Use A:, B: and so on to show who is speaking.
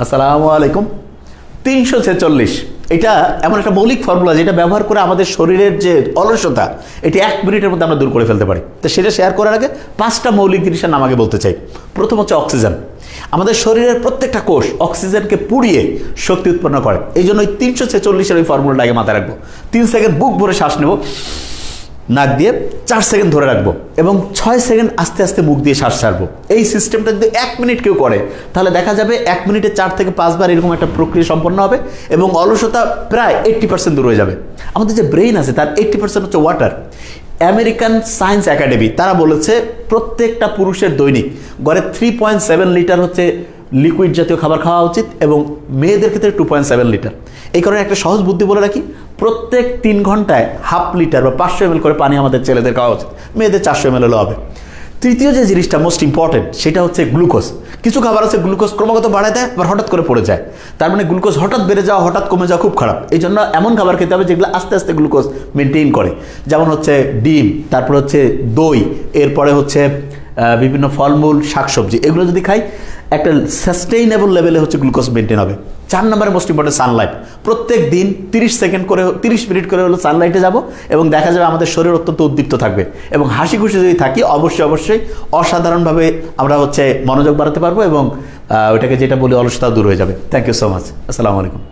A: আসসালামু আলাইকুম। তিনশো ছেচল্লিশ। এটা এমন একটা মৌলিক ফর্মুলা যেটা ব্যবহার করে আমাদের শরীরের যে অলসতা, এটি এক মিনিটের মধ্যে আমরা দূর করে ফেলতে পারি। তো সেটা শেয়ার করার আগে পাঁচটা মৌলিক জিনিসের নাম আগে বলতে চাই। প্রথম হচ্ছে অক্সিজেন আমাদের শরীরের প্রত্যেকটা কোষ অক্সিজেনকে পুড়িয়ে শক্তি উৎপন্ন করে। এই জন্য ওই তিনশো ছেচল্লিশের ওই ফর্মুলাটা আগে মাথায় রাখব। তিন সেকেন্ড বুক ভরে শ্বাস নেব। নাক দিয়ে চার সেকেন্ড ধরে রাখব এবং ছয় সেকেন্ড আস্তে আস্তে মুখ দিয়ে শ্বাস ছাড়বো। এই সিস্টেমটা যদি এক মিনিট কেউ করে, তাহলে দেখা যাবে এক মিনিটে চার থেকে পাঁচবার এরকম একটা প্রক্রিয়া সম্পন্ন হবে এবং অলসতা প্রায় এইট্টি পার্সেন্ট দূর হয়ে যাবে। আমাদের যে ব্রেইন আছে, তার এইট্টি পার্সেন্ট হচ্ছে ওয়াটার আমেরিকান সায়েন্স একাডেমি তারা বলেছে প্রত্যেকটা পুরুষের দৈনিক গড়ে থ্রি পয়েন্ট সেভেন লিটার হচ্ছে লিকুইড জাতীয় খাবার খাওয়া উচিত এবং মেয়েদের ক্ষেত্রে টু পয়েন্ট সেভেন লিটার এই কারণে একটা সহজ বুদ্ধি বলে রাখি, প্রত্যেক তিন ঘন্টায় হাফ লিটার বা পাঁচশো এমএল করে পানি আমাদের ছেলেদের খাওয়া উচিত। মেয়েদের চারশো এমএল হলেও হবে। তৃতীয় যে জিনিসটা মোস্ট ইম্পর্টেন্ট সেটা হচ্ছে গ্লুকোজ কিছু খাবার আছে গ্লুকোজ ক্রমাগত বাড়ায় দেয়, আবার হঠাৎ করে পড়ে যায়। তার মানে গ্লুকোজ হঠাৎ বেড়ে যাওয়া, হঠাৎ কমে যাওয়া খুব খারাপ। এই জন্য এমন খাবার খেতে হবে যেগুলো আস্তে আস্তে গ্লুকোজ মেনটেন করে। যেমন হচ্ছে ডিম, তারপর হচ্ছে দই, এরপরে হচ্ছে বিভিন্ন ফলমূল, শাকসবজি, এগুলো যদি খাই, একটা সাস্টেইনেবল লেভেলে হচ্ছে গ্লুকোজ মেনটেন হবে। চার নম্বরে মোস্ট ইম্পর্টেন্ট সানলাইট প্রত্যেক দিন তিরিশ সেকেন্ড করে, তিরিশ মিনিট করে হলো সানলাইটে যাব এবং দেখা যাবে আমাদের শরীর অত্যন্ত উদ্দীপ্ত থাকবে। এবং হাসি খুশি যদি থাকি, অবশ্যই অবশ্যই অসাধারণভাবে আমরা হচ্ছে মনোযোগ বাড়াতে পারব এবং ওইটাকে যেটা বলি অলসতা দূর হয়ে যাবে। থ্যাংক ইউ সো মাচ আসসালামু আলাইকুম।